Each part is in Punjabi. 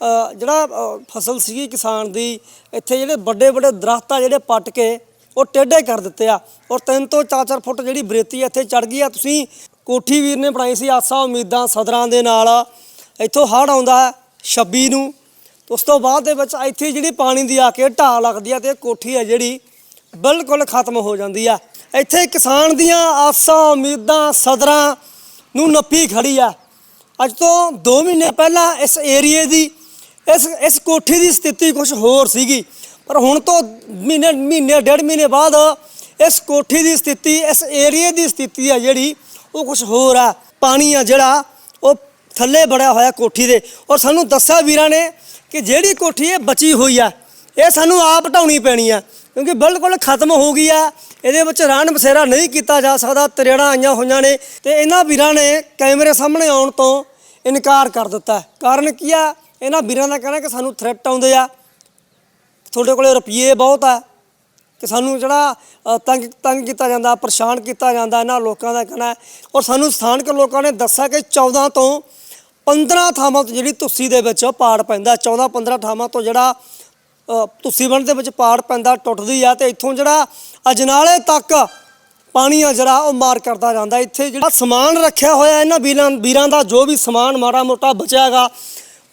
ਜਿਹੜਾ ਫਸਲ ਸੀਗੀ ਕਿਸਾਨ ਦੀ, ਇੱਥੇ ਜਿਹੜੇ ਵੱਡੇ ਵੱਡੇ ਦਰਖਤ ਆ ਜਿਹੜੇ ਪੱਟ ਕੇ ਉਹ ਟੇਢੇ ਕਰ ਦਿੱਤੇ ਆ। ਔਰ 3 ਤੋਂ 4-4 ਫੁੱਟ ਜਿਹੜੀ ਬਰੇਤੀ ਇੱਥੇ ਚੜ ਗਈ ਆ। ਤੁਸੀਂ ਕੋਠੀ ਵੀਰ ਨੇ ਬਣਾਈ ਸੀ ਆਸਾ ਉਮੀਦਾਂ ਸਦਰਾਂ ਦੇ ਨਾਲ। ਇੱਥੋਂ ਹੜ੍ਹ ਆਉਂਦਾ ਹੈ 26 ਨੂੰ। ਉਸ ਤੋਂ ਬਾਅਦ ਦੇ ਵਿੱਚ ਇੱਥੇ ਜਿਹੜੀ ਪਾਣੀ ਦੀ ਆ ਕੇ ਢਾਹ ਲੱਗਦੀ ਆ ਤੇ ਕੋਠੀ ਆ ਜਿਹੜੀ ਬਿਲਕੁਲ ਖਤਮ ਹੋ ਜਾਂਦੀ ਆ। ਇੱਥੇ ਕਿਸਾਨ ਦੀਆਂ ਆਸਾਂ ਉਮੀਦਾਂ ਸਦਰਾਂ ਨੂੰ ਨੱਪੀ ਖੜੀ ਆ। ਅੱਜ ਤੋਂ 2 ਮਹੀਨੇ ਪਹਿਲਾਂ ਇਸ ਏਰੀਏ ਦੀ ਇਸ ਇਸ ਕੋਠੀ ਦੀ ਸਥਿਤੀ ਕੁਝ ਹੋਰ ਸੀਗੀ, ਪਰ ਹੁਣ ਤੋਂ ਮਹੀਨੇ ਮਹੀਨੇ, ਡੇਢ ਮਹੀਨੇ ਬਾਅਦ ਇਸ ਕੋਠੀ ਦੀ ਸਥਿਤੀ, ਇਸ ਏਰੀਏ ਦੀ ਸਥਿਤੀ ਆ ਜਿਹੜੀ, ਉਹ ਕੁਝ ਹੋਰ ਆ। ਪਾਣੀ ਆ ਜਿਹੜਾ, ਉਹ ਥੱਲੇ ਬੜਿਆ ਹੋਇਆ ਕੋਠੀ ਦੇ। ਔਰ ਸਾਨੂੰ ਦੱਸਿਆ ਵੀਰਾਂ ਨੇ ਕਿ ਜਿਹੜੀ ਕੋਠੀ ਇਹ ਬਚੀ ਹੋਈ ਆ, ਇਹ ਸਾਨੂੰ ਆਪ ਢਾਉਣੀ ਪੈਣੀ ਆ, ਕਿਉਂਕਿ ਬਿਲਕੁਲ ਖਤਮ ਹੋ ਗਈ ਆ। ਇਹਦੇ ਵਿੱਚ ਰਾਣ ਬਸੇਰਾ ਨਹੀਂ ਕੀਤਾ ਜਾ ਸਕਦਾ, ਤਰੇੜਾਂ ਆਈਆਂ ਹੋਈਆਂ ਨੇ ਤੇ ਇਹਨਾਂ ਵੀਰਾਂ ਨੇ ਕੈਮਰੇ ਸਾਹਮਣੇ ਆਉਣ ਤੋਂ ਇਨਕਾਰ ਕਰ ਦਿੱਤਾ। ਕਾਰਨ ਕੀ ਆ? ਇਹਨਾਂ ਵੀਰਾਂ ਦਾ ਕਹਿਣਾ ਕਿ ਸਾਨੂੰ ਥ੍ਰੈਟ ਆਉਂਦੇ ਆ ਤੁਹਾਡੇ ਕੋਲੇ ਰੁਪਏ ਬਹੁਤ ਆ ਕਿ ਸਾਨੂੰ ਜਿਹੜਾ ਤੰਗ ਤੰਗ ਕੀਤਾ ਜਾਂਦਾ ਪਰੇਸ਼ਾਨ ਕੀਤਾ ਜਾਂਦਾ ਇਹਨਾਂ ਲੋਕਾਂ ਦਾ ਕਹਿਣਾ। ਔਰ ਸਾਨੂੰ ਸਥਾਨਕ ਲੋਕਾਂ ਨੇ ਦੱਸਿਆ ਕਿ 14 ਤੋਂ 15 ਥਾਵਾਂ ਤੋਂ ਜਿਹੜੀ ਤੁਸੀਂ ਦੇ ਵਿੱਚ ਪਾੜ ਪੈਂਦਾ 14 15 ਥਾਵਾਂ ਤੋਂ ਜਿਹੜਾ ਅ, ਤੁਸੀਂ ਬਣ ਦੇ ਵਿੱਚ ਪਾੜ ਪੈਂਦਾ ਟੁੱਟਦੀ ਆ ਤੇ ਇੱਥੋਂ ਜਿਹੜਾ ਅਜਨਾਲੇ ਤੱਕ ਪਾਣੀ ਆ ਜਿਹੜਾ ਉਹ ਮਾਰ ਕਰਦਾ ਜਾਂਦਾ। ਇੱਥੇ ਜਿਹੜਾ ਸਮਾਨ ਰੱਖਿਆ ਹੋਇਆ ਇਹਨਾਂ ਵੀਰਾਂ ਵੀਰਾਂ ਦਾ ਜੋ ਵੀ ਸਮਾਨ ਮਾੜਾ ਮੋਟਾ ਬਚਿਆ ਹੈਗਾ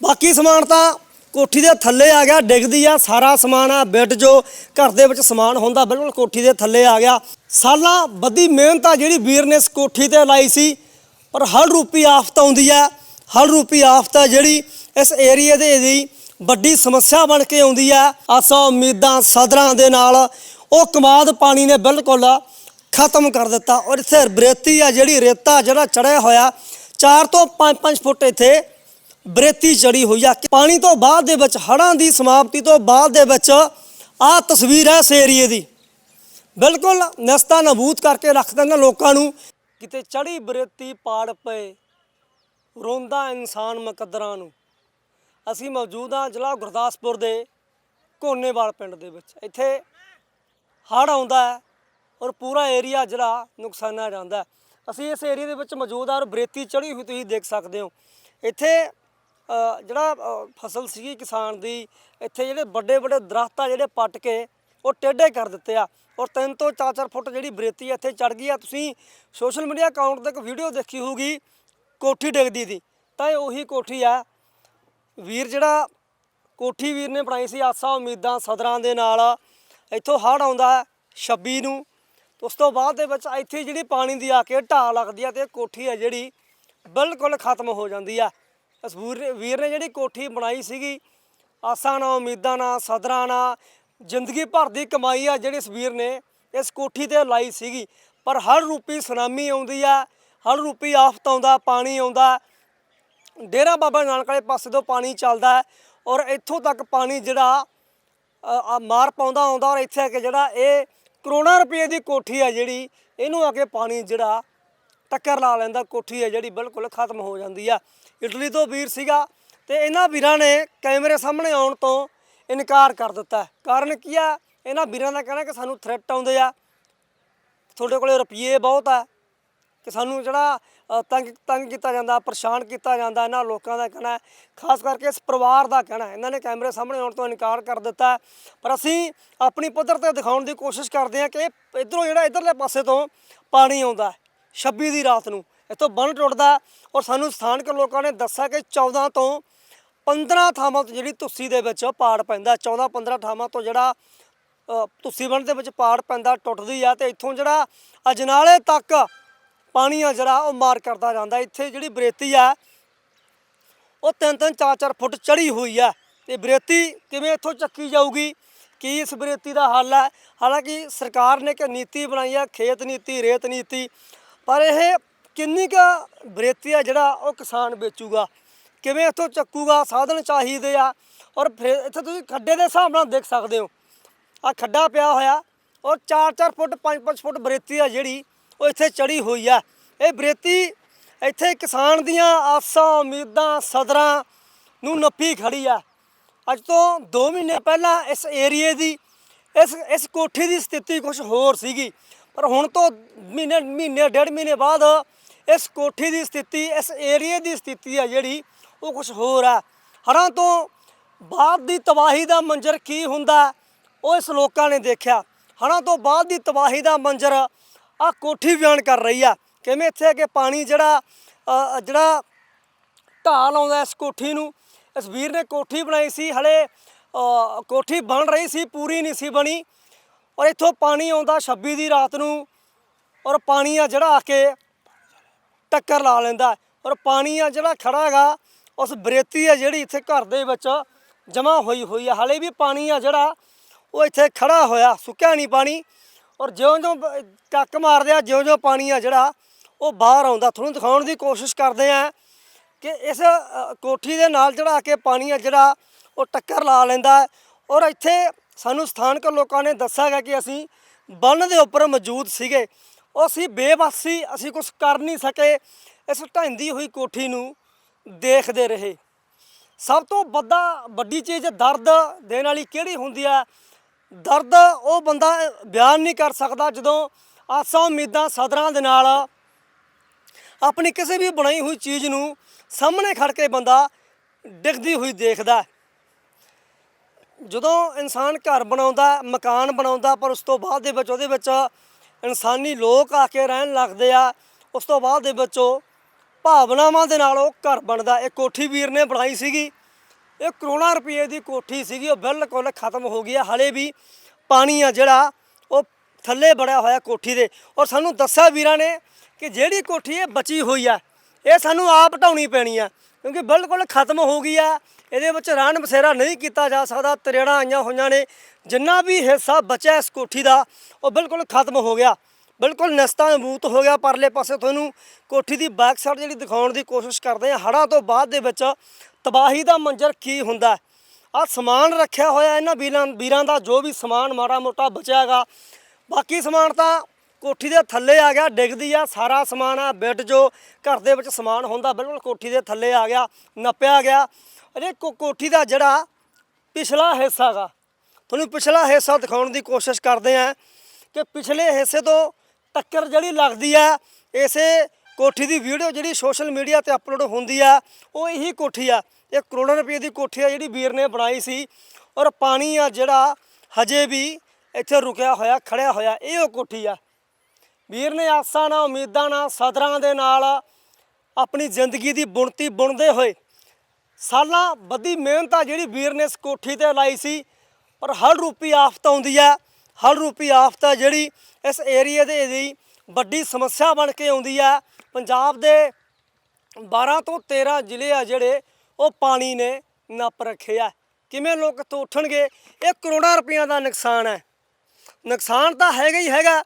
ਬਾਕੀ ਸਮਾਨ ਤਾਂ ਕੋਠੀ ਦੇ ਥੱਲੇ ਆ ਗਿਆ, ਡਿੱਗਦੀ ਆ, ਸਾਰਾ ਸਮਾਨ ਆ, ਬੈੱਡ ਜੋ ਘਰ ਦੇ ਵਿੱਚ ਸਮਾਨ ਹੁੰਦਾ, ਬਿਲਕੁਲ ਕੋਠੀ ਦੇ ਥੱਲੇ ਆ ਗਿਆ। ਸਾਲਾਂ ਬੱਦੀ ਮਿਹਨਤ ਆ ਜਿਹੜੀ ਵੀਰ ਨੇ ਇਸ ਕੋਠੀ ਤੇ ਲਾਈ ਸੀ, ਪਰ ਹਰ ਰੂਪੀ ਆਫਤ ਆਉਂਦੀ ਆ, ਹਰ ਰੂਪੀ ਆਫਤ ਆ ਜਿਹੜੀ ਇਸ ਏਰੀਏ ਦੇ ਦੀ ਵੱਡੀ ਸਮੱਸਿਆ ਬਣ ਕੇ ਆਉਂਦੀ ਆ। ਆਸਾਂ, ਉਮੀਦਾਂ, ਸਦਰਾਂ ਦੇ ਨਾਲ ਉਹ ਕਮਾਦ ਪਾਣੀ ਨੇ ਬਿਲਕੁਲ ਖਤਮ ਕਰ ਦਿੱਤਾ ਔਰ ਇੱਥੇ ਰੇਤੀ ਆ ਜਿਹੜੀ ਰੇਤਾ ਜਿਹੜਾ ਚੜਿਆ ਹੋਇਆ 4 ਤੋਂ 5-5 ਫੁੱਟ ਇੱਥੇ ਬਰੇਤੀ ਚੜੀ ਹੋਈ ਆ। ਪਾਣੀ ਤੋਂ ਬਾਅਦ ਦੇ ਵਿੱਚ, ਹੜ੍ਹਾਂ ਦੀ ਸਮਾਪਤੀ ਤੋਂ ਬਾਅਦ ਦੇ ਵਿੱਚ ਆਹ ਤਸਵੀਰ ਹੈ ਇਸ ਏਰੀਏ ਦੀ। ਬਿਲਕੁਲ ਨਸਤਾ ਨਬੂਤ ਕਰਕੇ ਰੱਖ ਦਿੰਦਾ ਲੋਕਾਂ ਨੂੰ। ਕਿਤੇ ਚੜੀ ਬਰੇਤੀ ਪਾੜ ਪਏ, ਰੋਂਦਾ ਇਨਸਾਨ ਮੁਕੱਦਰਾਂ ਨੂੰ। ਅਸੀਂ ਮੌਜੂਦ ਹਾਂ ਜ਼ਿਲ੍ਹਾ ਗੁਰਦਾਸਪੁਰ ਦੇ ਕੋਨੇਵਾਲ ਪਿੰਡ ਦੇ ਵਿੱਚ। ਇੱਥੇ ਹੜ੍ਹ ਆਉਂਦਾ ਹੈ ਔਰ ਪੂਰਾ ਏਰੀਆ ਜਿਹੜਾ ਨੁਕਸਾਨਾ ਜਾਂਦਾ ਅਸੀਂ ਇਸ ਏਰੀਆ ਦੇ ਵਿੱਚ ਮੌਜੂਦ ਹਾਂ ਔਰ ਬਰੇਤੀ ਚੜੀ ਹੋਈ ਤੁਸੀਂ ਦੇਖ ਸਕਦੇ ਹੋ। ਇੱਥੇ ਜਿਹੜਾ ਫਸਲ ਸੀਗੀ ਕਿਸਾਨ ਦੀ, ਇੱਥੇ ਜਿਹੜੇ ਵੱਡੇ ਵੱਡੇ ਦਰਖਤ ਆ ਜਿਹੜੇ ਪੱਟ ਕੇ ਉਹ ਟੇਢੇ ਕਰ ਦਿੱਤੇ ਆ। ਔਰ 3 ਤੋਂ 4-4 ਫੁੱਟ ਜਿਹੜੀ ਬਰੇਤੀ ਇੱਥੇ ਚੜ ਗਈ ਆ। ਤੁਸੀਂ ਸੋਸ਼ਲ ਮੀਡੀਆ ਅਕਾਊਂਟ ਤੇ ਇੱਕ ਵੀਡੀਓ ਦੇਖੀ ਹੋਊਗੀ, ਕੋਠੀ ਡਿੱਗਦੀ ਦੀ। ਤਾਂ ਇਹ ਉਹੀ ਕੋਠੀ ਆ। ਵੀਰ ਜਿਹੜਾ ਕੋਠੀ ਵੀਰ ਨੇ ਬਣਾਈ ਸੀ, ਆਸਾ, ਉਮੀਦਾਂ, ਸਦਰਾਂ ਦੇ ਨਾਲ। ਇੱਥੋਂ ਹੜ੍ਹ ਆਉਂਦਾ ਹੈ 26 ਨੂੰ। ਉਸ ਤੋਂ ਬਾਅਦ ਦੇ ਵਿੱਚ ਇੱਥੇ ਜਿਹੜੀ ਪਾਣੀ ਦੀ ਆ ਕੇ ਢਾਹ ਲੱਗਦੀ ਆ ਤੇ ਇਹ ਕੋਠੀ ਆ ਜਿਹੜੀ ਬਿਲਕੁਲ ਖਤਮ ਹੋ ਜਾਂਦੀ ਆ। ਇਸ ਵੀਰ ਵੀਰ ਨੇ ਜਿਹੜੀ ਕੋਠੀ ਬਣਾਈ ਸੀਗੀ, ਆਸਾਂ ਨਾਲ, ਉਮੀਦਾਂ ਨਾਲ, ਸਦਰਾਂ ਨਾਲ, ਜ਼ਿੰਦਗੀ ਭਰ ਦੀ ਕਮਾਈ ਆ ਜਿਹੜੀ ਇਸ ਵੀਰ ਨੇ ਇਸ ਕੋਠੀ ਤੇ ਲਾਈ ਸੀਗੀ। ਪਰ ਹਰ ਰੂਪੀ ਸੁਨਾਮੀ ਆਉਂਦੀ ਆ, ਹਰ ਰੂਪੀ ਆਫਤ ਆਉਂਦਾ, ਪਾਣੀ ਆਉਂਦਾ। ਡੇਰਾ ਬਾਬਾ ਨਾਨਕ ਵਾਲੇ ਪਾਸੇ ਤੋਂ ਪਾਣੀ ਚੱਲਦਾ ਔਰ ਇੱਥੋਂ ਤੱਕ ਪਾਣੀ ਜਿਹੜਾ ਮਾਰ ਪਾਉਂਦਾ, ਆਉਂਦਾ ਔਰ ਇੱਥੇ ਆ ਕੇ ਜਿਹੜਾ ਇਹ ਕਰੋੜਾਂ ਰੁਪਏ ਦੀ ਕੋਠੀ ਆ ਜਿਹੜੀ, ਇਹਨੂੰ ਆ ਕੇ ਪਾਣੀ ਜਿਹੜਾ ਟੱਕਰ ਲਾ ਲੈਂਦਾ, ਕੋਠੀ ਹੈ ਜਿਹੜੀ ਬਿਲਕੁਲ ਖਤਮ ਹੋ ਜਾਂਦੀ ਆ। ਇਟਲੀ ਤੋਂ ਵੀਰ ਸੀਗਾ ਤੇ ਇਹਨਾਂ ਵੀਰਾਂ ਨੇ ਕੈਮਰੇ ਸਾਹਮਣੇ ਆਉਣ ਤੋਂ ਇਨਕਾਰ ਕਰ ਦਿੱਤਾ। ਕਾਰਨ ਕੀ ਆ? ਇਹਨਾਂ ਵੀਰਾਂ ਦਾ ਕਹਿਣਾ ਕਿ ਸਾਨੂੰ ਥ੍ਰੈਟ ਆਉਂਦੇ ਆ। ਤੁਹਾਡੇ ਕੋਲੇ ਰੁਪਏ ਬਹੁਤ ਆ ਕਿ ਸਾਨੂੰ ਜਿਹੜਾ ਤੰਗ ਤੰਗ ਕੀਤਾ ਜਾਂਦਾ, ਪਰੇਸ਼ਾਨ ਕੀਤਾ ਜਾਂਦਾ, ਇਹਨਾਂ ਲੋਕਾਂ ਦਾ ਕਹਿਣਾ ਖਾਸ ਕਰਕੇ ਇਸ ਪਰਿਵਾਰ ਦਾ ਕਹਿਣਾ ਇਹਨਾਂ ਨੇ ਕੈਮਰੇ ਸਾਹਮਣੇ ਆਉਣ ਤੋਂ ਇਨਕਾਰ ਕਰ ਦਿੱਤਾ। ਪਰ ਅਸੀਂ ਆਪਣੀ ਪੱਧਰ ਤੇ ਦਿਖਾਉਣ ਦੀ ਕੋਸ਼ਿਸ਼ ਕਰਦੇ ਹਾਂ ਕਿ ਇਧਰੋਂ ਜਿਹੜਾ ਇਧਰਲੇ ਪਾਸੇ ਤੋਂ ਪਾਣੀ ਆਉਂਦਾ 26 ਦੀ ਰਾਤ ਨੂੰ। ਇੱਥੋਂ ਬੰਨ ਟੁੱਟਦਾ ਔਰ ਸਾਨੂੰ ਸਥਾਨਕ ਲੋਕਾਂ ਨੇ ਦੱਸਿਆ ਕਿ 14 ਤੋਂ 15 ਥਾਵਾਂ ਤੋਂ ਜਿਹੜੀ ਤੁਸੀਂ ਦੇ ਵਿੱਚ ਪਾੜ ਪੈਂਦਾ 14 15 ਥਾਵਾਂ ਤੋਂ ਜਿਹੜਾ ਅ, ਤੁਸੀਂ ਬਣ ਦੇ ਵਿੱਚ ਪਾੜ ਪੈਂਦਾ ਟੁੱਟਦੀ ਆ ਤੇ ਇੱਥੋਂ ਜਿਹੜਾ ਅਜਨਾਲੇ ਤੱਕ ਪਾਣੀ ਆ ਜਿਹੜਾ ਉਹ ਮਾਰ ਕਰਦਾ ਜਾਂਦਾ। ਇੱਥੇ ਜਿਹੜੀ ਬਰੇਤੀ ਆ ਉਹ ਤਿੰਨ ਤਿੰਨ ਚਾਰ ਚਾਰ ਫੁੱਟ ਚੜੀ ਹੋਈ ਆ। ਤੇ ਬਰੇਤੀ ਕਿਵੇਂ ਇੱਥੋਂ ਚੱਕੀ ਜਾਊਗੀ? ਕੀ ਇਸ ਬਰੇਤੀ ਦਾ ਹੱਲ ਹੈ ਹਾਲਾਂਕਿ ਸਰਕਾਰ ਨੇ ਇੱਕ ਨੀਤੀ ਬਣਾਈ ਆ ਖੇਤ ਨੀਤੀ ਰੇਤ ਨੀਤੀ। ਪਰ ਇਹ ਕਿੰਨੀ ਕੁ ਬਰੇਤੀ ਆ ਜਿਹੜਾ ਉਹ ਕਿਸਾਨ ਵੇਚੂਗਾ? ਕਿਵੇਂ ਇੱਥੋਂ ਚੱਕੂਗਾ? ਸਾਧਨ ਚਾਹੀਦੇ ਆ। ਔਰ ਫਿਰ ਇੱਥੇ ਤੁਸੀਂ ਖੱਡੇ ਦੇ ਹਿਸਾਬ ਨਾਲ ਦੇਖ ਸਕਦੇ ਹੋ। ਆ ਖੱਡਾ ਪਿਆ ਹੋਇਆ। ਔਰ 4-4 ਫੁੱਟ 5-5 ਫੁੱਟ ਬਰੇਤੀ ਆ ਜਿਹੜੀ ਉਹ ਇੱਥੇ ਚੜੀ ਹੋਈ ਆ। ਇਹ ਬਰੇਤੀ ਇੱਥੇ ਕਿਸਾਨ ਦੀਆਂ ਆਸਾਂ, ਉਮੀਦਾਂ, ਸਦਰਾਂ ਨੂੰ ਨੱਪੀ ਖੜੀ ਆ। ਅੱਜ ਤੋਂ 2 ਮਹੀਨੇ ਪਹਿਲਾਂ ਇਸ ਏਰੀਏ ਦੀ, ਇਸ ਇਸ ਕੋਠੀ ਦੀ ਸਥਿਤੀ ਕੁਝ ਹੋਰ ਸੀਗੀ। ਪਰ ਹੁਣ ਤੋਂ ਮਹੀਨੇ ਮਹੀਨੇ, ਡੇਢ ਮਹੀਨੇ ਬਾਅਦ ਇਸ ਕੋਠੀ ਦੀ ਸਥਿਤੀ, ਇਸ ਏਰੀਏ ਦੀ ਸਥਿਤੀ ਆ ਜਿਹੜੀ, ਉਹ ਕੁਝ ਹੋਰ ਆ। ਹੜ੍ਹਾਂ ਤੋਂ ਬਾਅਦ ਦੀ ਤਬਾਹੀ ਦਾ ਮੰਜ਼ਰ ਕੀ ਹੁੰਦਾ, ਉਹ ਇਸ ਲੋਕਾਂ ਨੇ ਦੇਖਿਆ। ਹੜ੍ਹਾਂ ਤੋਂ ਬਾਅਦ ਦੀ ਤਬਾਹੀ ਦਾ ਮੰਜ਼ਰ ਆ ਕੋਠੀ ਬਿਆਨ ਕਰ ਰਹੀ ਆ। ਕਿਵੇਂ ਇੱਥੇ ਕਿ ਪਾਣੀ ਜਿਹੜਾ ਜਿਹੜਾ ਢਾਲ ਆਉਂਦਾ ਇਸ ਕੋਠੀ ਨੂੰ, ਇਸ ਵੀਰ ਨੇ ਕੋਠੀ ਬਣਾਈ ਸੀ, ਹਲੇ ਕੋਠੀ ਬਣ ਰਹੀ ਸੀ, ਪੂਰੀ ਨਹੀਂ ਸੀ ਬਣੀ। ਔਰ ਇੱਥੋਂ ਪਾਣੀ ਆਉਂਦਾ 26 ਦੀ ਰਾਤ ਨੂੰ, ਔਰ ਪਾਣੀ ਆ ਜਿਹੜਾ ਆ ਕੇ ਟੱਕਰ ਲਾ ਲੈਂਦਾ ਔਰ ਪਾਣੀ ਆ ਜਿਹੜਾ ਖੜਾ ਹੈਗਾ, ਉਸ ਬਰੇਤੀ ਆ ਜਿਹੜੀ ਇੱਥੇ ਘਰ ਦੇ ਵਿੱਚ ਜਮਾ ਹੋਈ ਹੋਈ ਆ। ਹਾਲੇ ਵੀ ਪਾਣੀ ਆ ਜਿਹੜਾ, ਉਹ ਇੱਥੇ ਖੜਾ ਹੋਇਆ, ਸੁੱਕਿਆ ਨਹੀਂ ਪਾਣੀ। ਔਰ ਜਿਉਂ-ਜਿਉਂ ਟੱਕ ਮਾਰਦੇ ਆ, ਜਿਉਂ-ਜਿਉਂ ਪਾਣੀ ਆ ਜਿਹੜਾ, ਉਹ ਬਾਹਰ ਆਉਂਦਾ। ਤੁਹਾਨੂੰ ਦਿਖਾਉਣ ਦੀ ਕੋਸ਼ਿਸ਼ ਕਰਦੇ ਆ ਕਿ ਇਸ ਕੋਠੀ ਦੇ ਨਾਲ ਜਿਹੜਾ ਆ ਕੇ ਪਾਣੀ ਆ ਜਿਹੜਾ, ਉਹ ਟੱਕਰ ਲਾ ਲੈਂਦਾ ਔਰ ਇੱਥੇ ਸਾਨੂੰ ਸਥਾਨਕ ਲੋਕਾਂ ਨੇ ਦੱਸਿਆ ਗਿਆ ਕਿ ਅਸੀਂ ਬੰਨ ਦੇ ਉੱਪਰ ਮੌਜੂਦ ਸੀਗੇ। ਉਹ ਅਸੀਂ ਬੇਬਸ ਸੀ ਅਸੀਂ ਕੁਝ ਕਰ ਨਹੀਂ ਸਕੇ। ਇਸ ਢਹਿੰਦੀ ਹੋਈ ਕੋਠੀ ਨੂੰ ਦੇਖਦੇ ਰਹੇ। ਸਭ ਤੋਂ ਵੱਡਾ, ਵੱਡੀ ਚੀਜ਼ ਦਰਦ ਦੇਣ ਵਾਲੀ ਕਿਹੜੀ ਹੁੰਦੀ ਹੈ ਦਰਦ ਉਹ ਬੰਦਾ ਬਿਆਨ ਨਹੀਂ ਕਰ ਸਕਦਾ ਜਦੋਂ ਆਸਾਂ ਉਮੀਦਾਂ ਸਦਰਾਂ ਦੇ ਨਾਲ ਆਪਣੀ ਕਿਸੇ ਵੀ ਬਣਾਈ ਹੋਈ ਚੀਜ਼ ਨੂੰ ਸਾਹਮਣੇ ਖੜ ਕੇ ਬੰਦਾ ਡਿੱਗਦੀ ਹੋਈ ਦੇਖਦਾ। ਜਦੋਂ ਇਨਸਾਨ ਘਰ ਬਣਾਉਂਦਾ, ਮਕਾਨ ਬਣਾਉਂਦਾ, ਪਰ ਉਸ ਤੋਂ ਬਾਅਦ ਦੇ ਵਿੱਚ, ਉਹਦੇ ਵਿੱਚ ਇਨਸਾਨੀ ਲੋਕ ਆ ਕੇ ਰਹਿਣ ਲੱਗਦੇ ਆ, ਉਸ ਤੋਂ ਬਾਅਦ ਦੇ ਵਿੱਚ ਉਹ ਭਾਵਨਾਵਾਂ ਦੇ ਨਾਲ ਉਹ ਘਰ ਬਣਦਾ। ਇਹ ਕੋਠੀ ਵੀਰ ਨੇ ਬਣਾਈ ਸੀਗੀ, ਇਹ ਕਰੋੜਾਂ ਰੁਪਏ ਦੀ ਕੋਠੀ ਸੀਗੀ, ਉਹ ਬਿਲਕੁਲ ਖਤਮ ਹੋ ਗਈ ਹੈ ਹਲੇ ਵੀ ਪਾਣੀ ਆ ਜਿਹੜਾ, ਉਹ ਥੱਲੇ ਬੜਿਆ ਹੋਇਆ ਕੋਠੀ ਦੇ। ਔਰ ਸਾਨੂੰ ਦੱਸਿਆ ਵੀਰਾਂ ਨੇ ਕਿ ਜਿਹੜੀ ਕੋਠੀ ਇਹ ਬਚੀ ਹੋਈ ਆ, ਇਹ ਸਾਨੂੰ ਆਪ ਢਾਉਣੀ ਪੈਣੀ ਆ, ਕਿਉਂਕਿ ਬਿਲਕੁਲ ਖਤਮ ਹੋ ਗਈ ਆ। ਇਹਦੇ ਵਿੱਚ ਰਾਣ ਬਸੇਰਾ ਨਹੀਂ ਕੀਤਾ ਜਾ ਸਕਦਾ। ਤਰੇੜਾਂ ਆਈਆਂ ਹੋਈਆਂ ਨੇ। ਜਿੰਨਾ ਵੀ ਹਿੱਸਾ ਬਚਿਆ ਇਸ ਕੋਠੀ ਦਾ, ਉਹ ਬਿਲਕੁਲ ਖਤਮ ਹੋ ਗਿਆ। ਬਿਲਕੁਲ ਨਸਤਾ ਨਬੂਤ ਹੋ ਗਿਆ ਪਰਲੇ ਪਾਸੇ ਤੁਹਾਨੂੰ ਕੋਠੀ ਦੀ ਬੈਕ ਸਾਈਡ ਜਿਹੜੀ ਦਿਖਾਉਣ ਦੀ ਕੋਸ਼ਿਸ਼ ਕਰਦੇ ਆ ਹੜ੍ਹਾਂ ਤੋਂ ਬਾਅਦ ਦੇ ਵਿੱਚ ਤਬਾਹੀ ਦਾ ਮੰਜ਼ਰ ਕੀ ਹੁੰਦਾ ਆ ਸਮਾਨ ਰੱਖਿਆ ਹੋਇਆ ਇਹਨਾਂ ਵੀਰਾਂ ਵੀਰਾਂ ਦਾ। ਜੋ ਵੀ ਸਮਾਨ ਮਾੜਾ ਮੋਟਾ ਬਚਿਆ ਹੈਗਾ। ਬਾਕੀ ਸਮਾਨ ਤਾਂ ਕੋਠੀ ਦੇ ਥੱਲੇ ਆ ਗਿਆ। ਡਿੱਗਦੀ ਆ। ਸਾਰਾ ਸਮਾਨ ਆ। ਬੈੱਡ ਜੋ ਘਰ ਦੇ ਵਿੱਚ ਸਮਾਨ ਹੁੰਦਾ, ਬਿਲਕੁਲ ਕੋਠੀ ਦੇ ਥੱਲੇ ਆ ਗਿਆ। ਨੱਪਿਆ ਗਿਆ। ਅਰੇ ਕੋ- ਕੋਠੀ ਦਾ ਜਿਹੜਾ ਪਿਛਲਾ ਹਿੱਸਾ ਗਾ। ਤੁਹਾਨੂੰ ਪਿਛਲਾ ਹਿੱਸਾ ਦਿਖਾਉਣ ਦੀ ਕੋਸ਼ਿਸ਼ ਕਰਦੇ ਆ ਕਿ ਪਿਛਲੇ ਹਿੱਸੇ ਤੋਂ ਟੱਕਰ ਜਿਹੜੀ ਲੱਗਦੀ ਆ, ਇਸੇ ਕੋਠੀ ਦੀ ਵੀਡੀਓ ਜਿਹੜੀ ਸੋਸ਼ਲ ਮੀਡੀਆ ਤੇ ਅਪਲੋਡ ਹੁੰਦੀ ਆ, ਉਹ ਇਹੀ ਕੋਠੀ ਆ। ਇਹ ਕਰੋੜਾਂ ਰੁਪਏ ਦੀ ਕੋਠੀ ਆ ਜਿਹੜੀ ਵੀਰ ਨੇ ਬਣਾਈ ਸੀ ਔਰ ਪਾਣੀ ਆ ਜਿਹੜਾ ਹਜੇ ਵੀ ਇੱਥੇ ਰੁਕਿਆ ਹੋਇਆ, ਖੜਿਆ ਹੋਇਆ, ਇਹ ਉਹ ਕੋਠੀ ਆ। ਵੀਰ ਨੇ ਆਸਾਂ ਨਾਲ, ਉਮੀਦਾਂ ਨਾਲ, ਸਦਰਾਂ ਦੇ ਨਾਲ ਆਪਣੀ ਜ਼ਿੰਦਗੀ ਦੀ ਬੁਣਤੀ ਬੁਣਦੇ ਹੋਏ ਸਾਲਾਂ ਬੱਧੀ ਮਿਹਨਤ ਆ ਜਿਹੜੀ ਵੀਰ ਨੇ ਇਸ ਕੋਠੀ ਤੇ ਲਾਈ ਸੀ, ਪਰ ਹਰ ਰੂਪੀ ਆਫਤ ਆਉਂਦੀ ਹੈ ਹਰ ਰੂਪੀ ਆਫਤ ਆ ਜਿਹੜੀ ਇਸ ਏਰੀਏ ਦੇ ਦੀ ਵੱਡੀ ਸਮੱਸਿਆ ਬਣ ਕੇ ਆਉਂਦੀ ਹੈ ਪੰਜਾਬ ਦੇ 12 ਤੋਂ 13 ਜ਼ਿਲ੍ਹੇ ਆ ਜਿਹੜੇ ਉਹ ਪਾਣੀ ਨੇ ਨੱਪ ਰੱਖੇ ਆ। ਕਿਵੇਂ ਲੋਕ ਤੋਂ ਉੱਠਣਗੇ? ਇਹ ਕਰੋੜਾਂ ਰੁਪਈਆ ਦਾ ਨੁਕਸਾਨ ਹੈ। ਨੁਕਸਾਨ ਤਾਂ ਹੈਗਾ ਹੀ ਹੈਗਾ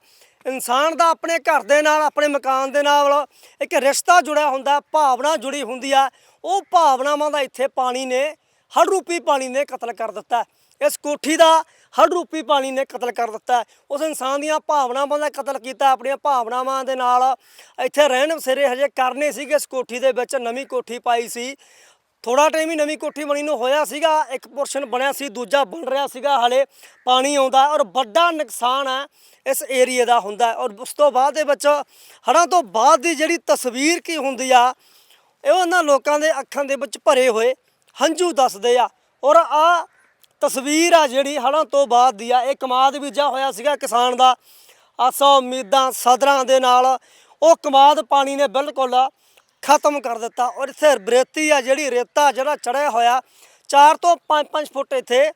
ਇਨਸਾਨ ਦਾ ਆਪਣੇ ਘਰ ਦੇ ਨਾਲ, ਆਪਣੇ ਮਕਾਨ ਦੇ ਨਾਲ ਇੱਕ ਰਿਸ਼ਤਾ ਜੁੜਿਆ ਹੁੰਦਾ, ਭਾਵਨਾ ਜੁੜੀ ਹੁੰਦੀ ਆ। ਉਹ ਭਾਵਨਾਵਾਂ ਦਾ ਇੱਥੇ ਪਾਣੀ ਨੇ ਹਰ ਰੂਪੀ ਪਾਣੀ ਨੇ ਕਤਲ ਕਰ ਦਿੱਤਾ। ਇਸ ਕੋਠੀ ਦਾ ਹਰ ਰੂਪੀ ਪਾਣੀ ਨੇ ਕਤਲ ਕਰ ਦਿੱਤਾ। ਉਸ ਇਨਸਾਨ ਦੀਆਂ ਭਾਵਨਾਵਾਂ ਦਾ ਕਤਲ ਕੀਤਾ। ਆਪਣੀਆਂ ਭਾਵਨਾਵਾਂ ਦੇ ਨਾਲ ਇੱਥੇ ਰਹਿਣ ਬਸੇਰੇ ਹਜੇ ਕਰਨੇ ਸੀਗੇ। ਇਸ ਕੋਠੀ ਦੇ ਵਿੱਚ ਨਵੀਂ ਕੋਠੀ ਪਾਈ ਸੀ। ਥੋੜਾ ਟਾਈਮ ਹੀ ਨਵੀਂ ਕੋਠੀ ਬਣੀ ਨੂੰ ਹੋਇਆ ਸੀਗਾ, ਇੱਕ ਪੋਰਸ਼ਨ ਬਣਿਆ ਸੀ, ਦੂਜਾ ਬਣ ਰਿਹਾ ਸੀਗਾ, ਹਲੇ ਪਾਣੀ ਆਉਂਦਾ ਔਰ ਵੱਡਾ ਨੁਕਸਾਨ ਹੈ ਇਸ ਏਰੀਏ ਦਾ ਹੁੰਦਾ ਔਰ ਉਸ ਤੋਂ ਬਾਅਦ ਦੇ ਵਿੱਚ ਹੜ੍ਹਾਂ ਤੋਂ ਬਾਅਦ ਦੀ ਜਿਹੜੀ ਤਸਵੀਰ ਕੀ ਹੁੰਦੀ ਆ, ਇਹ ਉਹਨਾਂ ਲੋਕਾਂ ਦੇ ਅੱਖਾਂ ਦੇ ਵਿੱਚ ਭਰੇ ਹੋਏ ਹੰਝੂ ਦੱਸਦੇ ਆ ਔਰ ਆ ਤਸਵੀਰ ਆ ਜਿਹੜੀ ਹੜ੍ਹਾਂ ਤੋਂ ਬਾਅਦ ਦੀ ਆ, ਇਹ ਕਮਾਦ ਬੀਜਾ ਹੋਇਆ ਸੀਗਾ ਕਿਸਾਨ ਦਾ ਆਸਾਂ ਉਮੀਦਾਂ ਸਦਰਾਂ ਦੇ ਨਾਲ, ਉਹ ਕਮਾਦ ਪਾਣੀ ਨੇ ਬਿਲਕੁਲ ਖਤਮ ਕਰ ਦਿੱਤਾ। ਔਰ ਇੱਥੇ ਬਰੇਤੀ ਆ ਜਿਹੜੀ, ਰੇਤਾ ਜਿਹੜਾ ਚੜਿਆ ਹੋਇਆ 4 ਤੋਂ 5-5 ਫੁੱਟ ਇੱਥੇ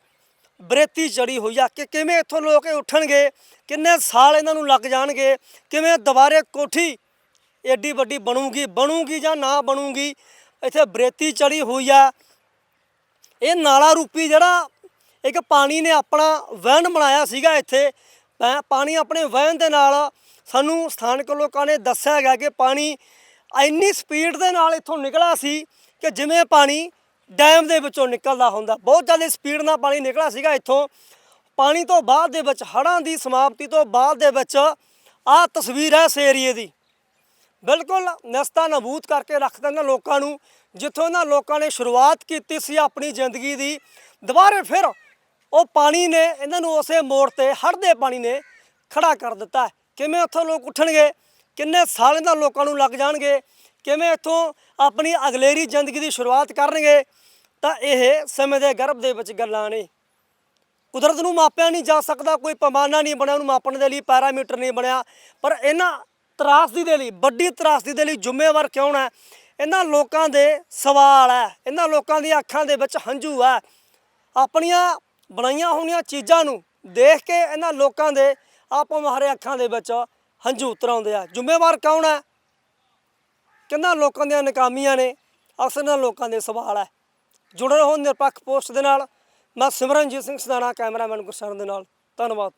ਬਰੇਤੀ ਚੜੀ ਹੋਈ ਆ। ਕਿ ਕਿਵੇਂ ਇੱਥੋਂ ਲੋਕ ਉੱਠਣਗੇ? ਕਿੰਨੇ ਸਾਲ ਇਹਨਾਂ ਨੂੰ ਲੱਗ ਜਾਣਗੇ? ਕਿਵੇਂ ਦੁਬਾਰੇ ਕੋਠੀ ਏਡੀ ਵੱਡੀ ਬਣੂਗੀ? ਬਣੂਗੀ ਜਾਂ ਨਾ ਬਣੂਗੀ? ਇੱਥੇ ਬਰੇਤੀ ਚੜੀ ਹੋਈ ਆ। ਇਹ ਨਾਲਾ ਰੂਪੀ ਜਿਹੜਾ ਇੱਕ ਪਾਣੀ ਨੇ ਆਪਣਾ ਵਹਿਣ ਬਣਾਇਆ ਸੀਗਾ ਇੱਥੇ। ਪਾਣੀ ਆਪਣੇ ਵਹਿਣ ਦੇ ਨਾਲ ਸਾਨੂੰ ਸਥਾਨਕ ਲੋਕਾਂ ਨੇ ਦੱਸਿਆ ਗਿਆ ਕਿ ਪਾਣੀ ਇੰਨੀ ਸਪੀਡ ਦੇ ਨਾਲ ਇੱਥੋਂ ਨਿਕਲਿਆ ਸੀ ਕਿ ਜਿਵੇਂ ਪਾਣੀ ਡੈਮ ਦੇ ਵਿੱਚੋਂ ਨਿਕਲਦਾ ਹੁੰਦਾ। ਬਹੁਤ ਜ਼ਿਆਦਾ ਸਪੀਡ ਨਾਲ ਪਾਣੀ ਨਿਕਲਿਆ ਸੀਗਾ ਇੱਥੋਂ। ਪਾਣੀ ਤੋਂ ਬਾਅਦ ਦੇ ਵਿੱਚ, ਹੜ੍ਹਾਂ ਦੀ ਸਮਾਪਤੀ ਤੋਂ ਬਾਅਦ ਦੇ ਵਿੱਚ ਆਹ ਤਸਵੀਰ ਹੈ ਇਸ ਏਰੀਏ ਦੀ। ਬਿਲਕੁਲ ਨਸਤਾ ਨਬੂਤ ਕਰਕੇ ਰੱਖ ਦਿੰਦਾ ਲੋਕਾਂ ਨੂੰ, ਜਿੱਥੋਂ ਇਹਨਾਂ ਲੋਕਾਂ ਨੇ ਸ਼ੁਰੂਆਤ ਕੀਤੀ ਸੀ ਆਪਣੀ ਜ਼ਿੰਦਗੀ ਦੀ। ਦੁਬਾਰੇ ਫਿਰ ਉਹ ਪਾਣੀ ਨੇ, ਇਹਨਾਂ ਨੂੰ ਉਸੇ ਮੋੜ ਤੇ, ਹੜ੍ਹ ਦੇ ਪਾਣੀ ਨੇ ਖੜਾ ਕਰ ਦਿੱਤਾ। ਕਿਵੇਂ ਉੱਥੋਂ ਲੋਕ ਉੱਠਣਗੇ? ਕਿੰਨੇ ਸਾਲ ਦਾ ਲੋਕਾਂ ਨੂੰ ਲੱਗ ਜਾਣਗੇ, ਕਿਵੇਂ ਇੱਥੋਂ ਆਪਣੀ ਅਗਲੇਰੀ ਜ਼ਿੰਦਗੀ ਦੀ ਸ਼ੁਰੂਆਤ ਕਰਨਗੇ, ਤਾਂ ਇਹ ਸਮੇਂ ਦੇ ਗਰਭ ਦੇ ਵਿੱਚ ਗੱਲਾਂ ਨੇ। ਕੁਦਰਤ ਨੂੰ ਮਾਪਿਆ ਨਹੀਂ ਜਾ ਸਕਦਾ, ਕੋਈ ਪੈਮਾਨਾ ਨਹੀਂ ਬਣਿਆ, ਉਹਨੂੰ ਮਾਪਣ ਦੇ ਲਈ, ਪੈਰਾਮੀਟਰ ਨਹੀਂ ਬਣਿਆ। ਪਰ ਇਹਨਾਂ ਤਰਾਸਦੀ ਦੇ ਲਈ, ਵੱਡੀ ਤਰਾਸਦੀ ਦੇ ਲਈ ਜ਼ਿੰਮੇਵਾਰ ਕਿਉਂ ਹੈ? ਇਹਨਾਂ ਲੋਕਾਂ ਦੇ ਸਵਾਲ ਹੈ, ਇਹਨਾਂ ਲੋਕਾਂ ਦੀਆਂ ਅੱਖਾਂ ਦੇ ਵਿੱਚ ਹੰਝੂ ਹੈ। ਆਪਣੀਆਂ ਬਣਾਈਆਂ ਹੋਈਆਂ ਚੀਜ਼ਾਂ ਨੂੰ ਦੇਖ ਕੇ ਇਹਨਾਂ ਲੋਕਾਂ ਦੇ ਆਪੋ ਮਾਰੇ ਅੱਖਾਂ ਦੇ ਵਿੱਚ ਹੰਝੂ ਉਤਰ ਆਉਂਦੇ ਆ। ਜ਼ਿੰਮੇਵਾਰ ਕੌਣ ਹੈ? ਕਿੰਨਾ ਲੋਕਾਂ ਦੀਆਂ ਨਕਾਮੀਆਂ ਨੇ? ਅਕਸਰ ਇਹਨਾਂ ਲੋਕਾਂ ਦੇ ਸਵਾਲ ਹੈ। ਜੁੜੇ ਰਹੋ ਨਿਰਪੱਖ ਪੋਸਟ ਦੇ ਨਾਲ। ਮੈਂ ਸਿਮਰਨਜੀਤ ਸਿੰਘ ਸਦਾਣਾ, ਕੈਮਰਾਮੈਨ ਗੁਰਸ਼ਰਨ ਦੇ ਨਾਲ। ਧੰਨਵਾਦ।